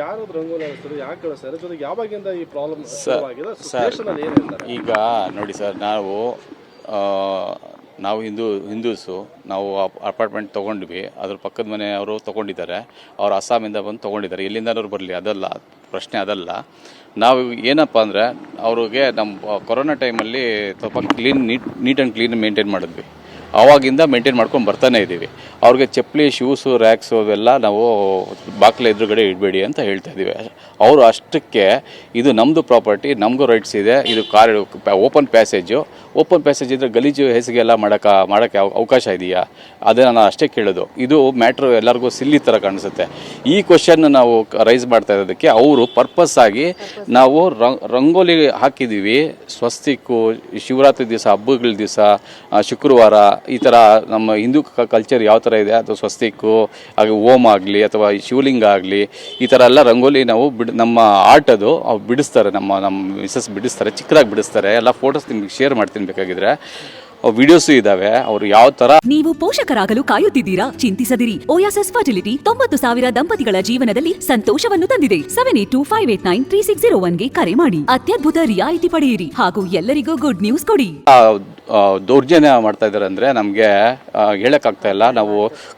ಯಾರು ರಂಗೋಲಿ ಯಾಕೆ ಕಳಿಸ್ತಾರೆ ಜೊತೆಗೆ ಯಾವಾಗಿಂದ ಈ ಪ್ರಾಬ್ಲಮ್ ಸರ್ ಸ್ಟೇಷನ್ ಏನು ಹೇಳ್ತಾರೆ? ಈಗ ನೋಡಿ ಸರ್ ನಾವು ನಾವು ಹಿಂದೂ ಹಿಂದೂಸು ನಾವು ಅಪಾರ್ಟ್ಮೆಂಟ್ ತೊಗೊಂಡ್ವಿ. ಅದ್ರ ಪಕ್ಕದ ಮನೆಯವರು ತೊಗೊಂಡಿದ್ದಾರೆ. ಅವ್ರು ಅಸ್ಸಾಮಿಂದ ಬಂದು ತೊಗೊಂಡಿದ್ದಾರೆ. ಎಲ್ಲಿಂದನವ್ರು ಬರಲಿ ಅದಲ್ಲ ಪ್ರಶ್ನೆ ಅದಲ್ಲ. ನಾವು ಏನಪ್ಪ ಅಂದರೆ ಅವ್ರಿಗೆ ನಮ್ಮ ಕೊರೋನಾ ಟೈಮಲ್ಲಿ ಸ್ವಲ್ಪ clean neat neat and clean maintain ಮಾಡಿದ್ವಿ. ಆವಾಗಿಂದ ಮೇಂಟೈನ್ ಮಾಡ್ಕೊಂಡು ಬರ್ತಾನೆ ಇದ್ದೀವಿ. ಅವ್ರಿಗೆ ಚಪ್ಪಲಿ ಶೂಸು ರ್ಯಾಕ್ಸು ಅವೆಲ್ಲ ನಾವು ಬಾಕ್ಲ ಎದುರುಗಡೆ ಇಡಬೇಡಿ ಅಂತ ಹೇಳ್ತಾ ಇದ್ದೀವಿ. ಅವರು ಅಷ್ಟಕ್ಕೆ ಇದು ನಮ್ಮದು ಪ್ರಾಪರ್ಟಿ ನಮಗೂ ರೈಟ್ಸ್ ಇದೆ. ಇದು car open passage open passage ಇದ್ದರೆ ಗಲೀಜು ಹೆಸಿಗೆ ಎಲ್ಲ ಮಾಡೋಕ್ಕೆ ಮಾಡೋಕ್ಕೆ ಅವ- ಅವಕಾಶ ಇದೆಯಾ? ಅದೇ ನಾನು ಅಷ್ಟೇ ಕೇಳೋದು. ಇದು ಮ್ಯಾಟ್ರ್ ಎಲ್ಲರಿಗೂ ಸಿಲ್ಲಿ ಥರ ಕಾಣಿಸುತ್ತೆ. ಈ ಕ್ವಶನ್ ನಾವು ರೈಸ್ ಮಾಡ್ತಾ ಇರೋದಕ್ಕೆ ಅವರು ಪರ್ಪಸ್ ಆಗಿ ನಾವು ರಂಗೋಲಿ ಹಾಕಿದ್ದೀವಿ. ಸ್ವಸ್ತಿಕ್ಕು ಶಿವರಾತ್ರಿ ದಿವಸ, ಹಬ್ಬಗಳ ದಿವಸ, ಶುಕ್ರವಾರ ಈ ಥರ ನಮ್ಮ ಹಿಂದೂ ಕಲ್ಚರ್ ಯಾವ ಥರ ಇದೆ? ಅಥವಾ ಸ್ವಸ್ತಿಕ್ಕು ಹಾಗೆ ಓಮ್ ಆಗಲಿ ಅಥವಾ ಶಿವಲಿಂಗ ಆಗಲಿ ಈ ಥರ ಎಲ್ಲ ರಂಗೋಲಿ ನಾವು ಬಿಡ್ ನಮ್ಮ ಆರ್ಟ್ ಅದು. ಅವು ಬಿಡಿಸ್ತಾರೆ ನಮ್ಮ ನಮ್ಮ ಮಿಸಸ್ ಬಿಡಿಸ್ತಾರೆ ಚಿಕ್ಕದಾಗಿ ಬಿಡಿಸ್ತಾರೆ. ಎಲ್ಲ ಫೋಟೋಸ್ ನಿಮಗೆ ಶೇರ್ ಮಾಡ್ತೀನಿ ಬೇಕಾಗಿದ್ರೆ. ವಿಡಿಯೋಸ್ ಇದಾವೆ. ಅವರು ಯಾವ ತರ ನೀವು ಪೋಷಕರಾಗಲು ಕಾಯುತ್ತಿದ್ದೀರಾ? ಚಿಂತಿಸದಿರಿ. ಓಯಾಸಸ್ ಫರ್ಟಿಲಿಟಿ ತೊಂಬತ್ತು ಸಾವಿರ ದಂಪತಿಗಳ ಜೀವನದಲ್ಲಿ ಸಂತೋಷವನ್ನು ತಂದಿದೆ. Seven eight two five eight nine three six zero ಒನ್ಗೆ ಕರೆ ಮಾಡಿ. ಅತ್ಯದ್ಭುತ ರಿಯಾಯಿತಿ ಪಡೆಯಿರಿ. ಹಾಗೂ ಎಲ್ಲರಿಗೂ ಗುಡ್ ನ್ಯೂಸ್ ಕೊಡಿ. ದೌರ್ಜನ್ಯ ಮಾಡ್ತಾ ಇದ್ದಾರೆ ಅಂದರೆ ನಮಗೆ ಹೇಳೋಕ್ಕಾಗ್ತಾ ಇಲ್ಲ. ನಾವು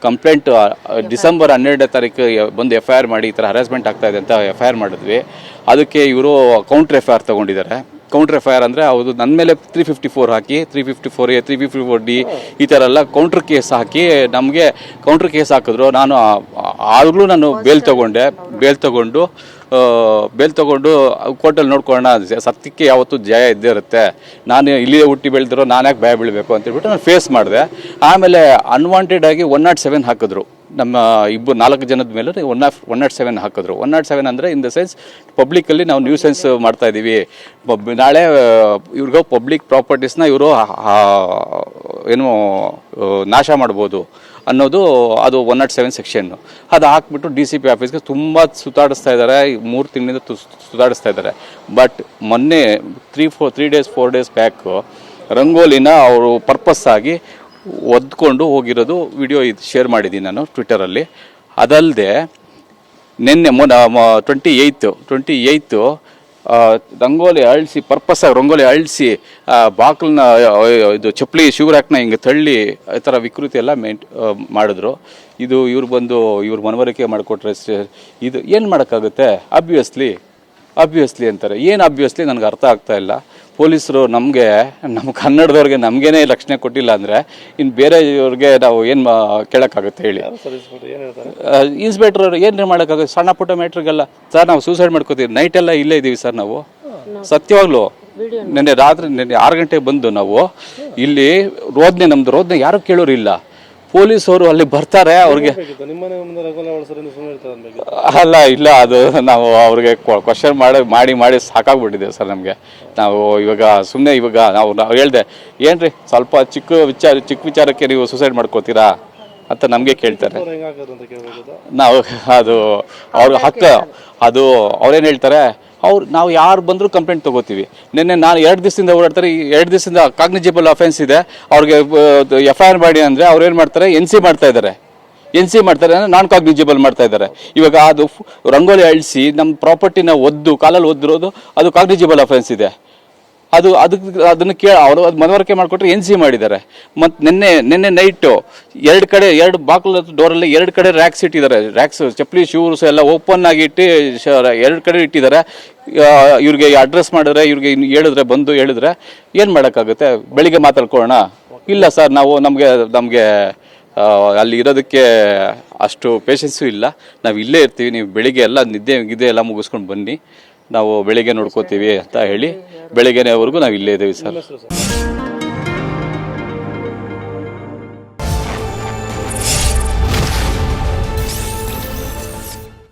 ಕಂಪ್ಲೇಂಟ್ ಡಿಸೆಂಬರ್ ಹನ್ನೆರಡನೇ ತಾರೀಕು ಬಂದು ಎಫ್ ಐ ಆರ್ ಮಾಡಿ ಈ ಥರ ಹರಾಸ್ಮೆಂಟ್ ಆಗ್ತಾ ಇದೆ ಅಂತ ಎಫ್ ಐ ಆರ್ ಮಾಡಿದ್ವಿ. ಅದಕ್ಕೆ ಇವರು ಕೌಂಟ್ರ್ ಎಫ್ ಐ ಆರ್ ತೊಗೊಂಡಿದ್ದಾರೆ. ಕೌಂಟ್ರ್ ಎಫ್ ಐ ಆರ್ ಅಂದರೆ ಅವರು ನನ್ನ ಮೇಲೆ three fifty four hockey three fifty four A three fifty four D ಈ ಥರ ಎಲ್ಲ ಕೌಂಟ್ರ್ ಕೇಸ್ ಹಾಕಿ ನಮಗೆ ಕೌಂಟ್ರ್ ಕೇಸ್ ಹಾಕಿದ್ರು. ನಾನು ಆಗಲೂ ನಾನು ಬೇಲ್ ತಗೊಂಡೆ. ಬೇಲ್ ತಗೊಂಡು. ಬೇಲ್ ತಗೊಂಡು ಕೋರ್ಟಲ್ಲಿ ನೋಡ್ಕೊಳ್ಳೋಣ ಸತ್ಯಕ್ಕೆ ಯಾವತ್ತೂ ಜಯ ಇದ್ದೇ ಇರುತ್ತೆ. ನಾನು ಇಲ್ಲಿಯೇ ಹುಟ್ಟಿ ಬೆಳೆದಿರೋ ನಾನು ಯಾಕೆ ಭಯ ಬೀಳಬೇಕು ಅಂತ ಹೇಳ್ಬಿಟ್ಟು ನಾನು ಫೇಸ್ ಮಾಡಿದೆ. ಆಮೇಲೆ ಅನ್ವಾಂಟೆಡ್ ಆಗಿ ಒನ್ ನಾಟ್ ಸೆವೆನ್ ಹಾಕಿದ್ರು. ನಮ್ಮ ಇಬ್ಬರು ನಾಲ್ಕು ಜನದ ಮೇಲೆ one of one not seven ಹಾಕಿದ್ರು. ಒನ್ ನಾಟ್ ಸೆವೆನ್ ಅಂದರೆ ಇನ್ ದ ಸೆನ್ಸ್ ಪಬ್ಲಿಕಲ್ಲಿ ನಾವು ನ್ಯೂ ಸೆನ್ಸ್ ಮಾಡ್ತಾ ಇದ್ದೀವಿ ನಾಳೆ ಇವ್ರಿಗೆ ಪಬ್ಲಿಕ್ ಪ್ರಾಪರ್ಟೀಸ್ನ ಇವರು ಏನು ನಾಶ ಮಾಡ್ಬೋದು. ಅನ್ನೋದು ಅದು ಒನ್ ನಾಟ್ ಸೆವೆನ್ ಸೆಕ್ಷನ್ನು ಅದು ಹಾಕ್ಬಿಟ್ಟು ಡಿ ಸಿ ಪಿ ಆಫೀಸ್ಗೆ ತುಂಬ ಸುತ್ತಾಡಿಸ್ತಾ ಇದ್ದಾರೆ ಮೂರು ತಿಂಗಳಿಂದ ಸುತ್ತಾಡಿಸ್ತಾ ಇದ್ದಾರೆ ಬಟ್ ಮೊನ್ನೆ three four three days four days back ರಂಗೋಲಿನ ಅವರು ಪರ್ಪಸ್ ಆಗಿ ಒದ್ಕೊಂಡು ಹೋಗಿರೋದು ವಿಡಿಯೋ ಇದು ಶೇರ್ ಮಾಡಿದ್ದೀನಿ ನಾನು ಟ್ವಿಟ್ಟರಲ್ಲಿ ಅದಲ್ಲದೆ ನಿನ್ನೆ ಮೊನ್ನ twenty eight twenty eight rangoli ಅಳಿಸಿ ಆಗಿ ರಂಗೋಲಿ ಅಳಿಸಿ ಬಾಕ್ಲನ್ನ ಇದು ಚಪ್ಪಲಿ, ಶಿವರಾಕ್ನ ಹಿಂಗೆ ತಳ್ಳಿ, ಈ ಥರ ವಿಕೃತಿ ಎಲ್ಲ ಮೇಂಟ್ ಮಾಡಿದ್ರು. ಇದು ಇವ್ರು ಬಂದು, ಇವ್ರು ಮನವರಿಕೆ ಮಾಡಿಕೊಟ್ರೆ ಇದು ಏನು ಮಾಡೋಕ್ಕಾಗುತ್ತೆ? ಅಬ್ವಿಯಸ್ಲಿ ಅಬ್ವಿಯಸ್ಲಿ ಅಂತಾರೆ. ಏನು ಅಬ್ವಿಯಸ್ಲಿ? ನನಗೆ ಅರ್ಥ ಆಗ್ತಾ ಇಲ್ಲ. ಪೊಲೀಸರು ನಮಗೆ ನಮ್ಮ ಕನ್ನಡದವ್ರಿಗೆ ನಮಗೇನೆ ರಕ್ಷಣೆ ಕೊಟ್ಟಿಲ್ಲ ಅಂದರೆ ಇನ್ನು ಬೇರೆಯವ್ರಿಗೆ ನಾವು ಏನು ಕೇಳೋಕ್ಕಾಗುತ್ತೆ ಹೇಳಿ. ಇನ್ಸ್ಪೆಕ್ಟರ್ ಏನು ಮಾಡೋಕ್ಕಾಗುತ್ತೆ? ಸಣ್ಣ ಪುಟ್ಟ ಮ್ಯಾಟ್ರಿಗೆಲ್ಲ. ಸರ್ ನಾವು ಸೂಸೈಡ್ ಮಾಡ್ಕೋತೀವಿ. ನೈಟೆಲ್ಲ ಎಲ್ಲ ಇಲ್ಲೇ ಇದ್ದೀವಿ ಸರ್ ನಾವು. ಸತ್ಯವಾಗ್ಲು ನಿನ್ನೆ ರಾತ್ರಿ ನಿನ್ನೆ ಆರು ಗಂಟೆಗೆ ಬಂದು ನಾವು ಇಲ್ಲಿ ರೋದ್ನೆ ನಮ್ದು ರೋದ್ನೆ ಯಾರು ಕೇಳೋರಿಲ್ಲ ಪೊಲೀಸವರು ಅಲ್ಲಿ ಬರ್ತಾರೆ ಅವ್ರಿಗೆ ನಿಮ್ಮನೆ ಮುಂದೆ ರಂಗೋಲಿ ಬಳಸ್ತಾರೆ ಸುಮ್ಮನೆ ಇರ್ತಾರೆ ಅನ್ಬೇಕಿತ್ತು ಅಲ್ಲ ಇಲ್ಲ ಅದು ನಾವು ಅವ್ರಿಗೆ ಕ್ವಶನ್ ಮಾಡಿ ಮಾಡಿ ಮಾಡಿ ಸಾಕಾಗ್ಬಿಟ್ಟಿದೆ ಸರ್ ನಮಗೆ. ನಾವು ಇವಾಗ ಸುಮ್ಮನೆ ಇವಾಗ ನಾವು ನಾವು ಹೇಳ್ದೆ ಏನ್ರಿ ಸ್ವಲ್ಪ ಚಿಕ್ಕ ವಿಚಾರ ಚಿಕ್ಕ ವಿಚಾರಕ್ಕೆ ನೀವು ಸುಸೈಡ್ ಮಾಡ್ಕೋತೀರಾ ಅಂತ ನಮಗೆ ಕೇಳ್ತಾರೆ. ಅವ್ರು ನಾವು ಅದು ಅವ್ರಿಗೆ ಹಕ್ಕ ಅದು ಅವ್ರೇನು ಹೇಳ್ತಾರೆ ಅವ್ರು ನಾವು ಯಾರು ಬಂದರೂ ಕಂಪ್ಲೇಂಟ್ ತಗೋತೀವಿ. ನಿನ್ನೆ ನಾನು ಎರಡು ದಿವಸದಿಂದ ಓಡಾಡ್ತಾರೆ, ಈ ಎರಡು ದಿವಸದಿಂದ ಕಾಗ್ನಿಜಿಬಲ್ ಅಫೆನ್ಸ್ ಇದೆ. ಅವ್ರಿಗೆ ಎಫ್ ಐ ಆರ್ ಮಾಡಿ ಅಂದರೆ ಅವ್ರು ಏನು ಮಾಡ್ತಾರೆ, ಎನ್ ಸಿ ಮಾಡ್ತಾ ಇದ್ದಾರೆ ಎನ್ ಸಿ ಮಾಡ್ತಾರೆ ಅಂದರೆ ನಾನ್ ಕಾಗ್ನಿಜಿಬಲ್ ಮಾಡ್ತಾ ಇದ್ದಾರೆ ಇವಾಗ ಅದು ರಂಗೋಲಿ ಅಳಿಸಿ ನಮ್ಮ ಪ್ರಾಪರ್ಟಿನ ಒದ್ದು, ಕಾಲಲ್ಲಿ ಒದ್ದಿರೋದು ಅದು ಕಾಗ್ನಿಜಿಬಲ್ ಅಫೆನ್ಸ್ ಇದೆ. ಅದು ಅದಕ್ಕೆ ಅದನ್ನು ಕೇಳ ಅವರು ಅದು ಮನವರಿಕೆ ಮಾಡಿಕೊಟ್ರೆ ಎನ್ ಸಿ ಮಾಡಿದ್ದಾರೆ. ಮತ್ತು ನಿನ್ನೆ ನಿನ್ನೆ ನೈಟು ಎರಡು ಕಡೆ, ಎರಡು ಬಾಕ್ಲ ಡೋರಲ್ಲಿ ಎರಡು ಕಡೆ ರ್ಯಾಕ್ಸ್ ಇಟ್ಟಿದ್ದಾರೆ. ರ್ಯಾಕ್ಸ್ ಚಪ್ಪಲಿ ಶೂಸ್ ಎಲ್ಲ ಓಪನ್ ಆಗಿ ಇಟ್ಟು ಎರಡು ಕಡೆ ಇಟ್ಟಿದ್ದಾರೆ. ಇವ್ರಿಗೆ ಅಡ್ರೆಸ್ ಮಾಡಿದ್ರೆ, ಇವ್ರಿಗೆ ಹೇಳಿದ್ರೆ, ಬಂದು ಹೇಳಿದ್ರೆ ಏನು ಮಾಡೋಕ್ಕಾಗುತ್ತೆ? ಬೆಳಿಗ್ಗೆ ಮಾತಾಡ್ಕೊಳ್ಳೋಣ. ಇಲ್ಲ ಸರ್ ನಾವು ನಮಗೆ ನಮಗೆ ಅಲ್ಲಿ ಇರೋದಕ್ಕೆ ಅಷ್ಟು ಪೇಷನ್ಸು ಇಲ್ಲ. ನಾವು ಇಲ್ಲೇ ಇರ್ತೀವಿ, ನೀವು ಬೆಳಿಗ್ಗೆ ಎಲ್ಲ ನಿದ್ದೆ, ಗಿದ್ದೆ ಎಲ್ಲ ಮುಗಿಸ್ಕೊಂಡು ಬನ್ನಿ. ನಾವು ಬೆಳಿಗ್ಗೆ ನೋಡ್ಕೋತೀವಿ ಅಂತ ಹೇಳಿ ಬೆಳಿಗ್ಗೆವರೆಗೂ ನಾವು ಇಲ್ಲೇ ಇದ್ದೀವಿ ಸರ್.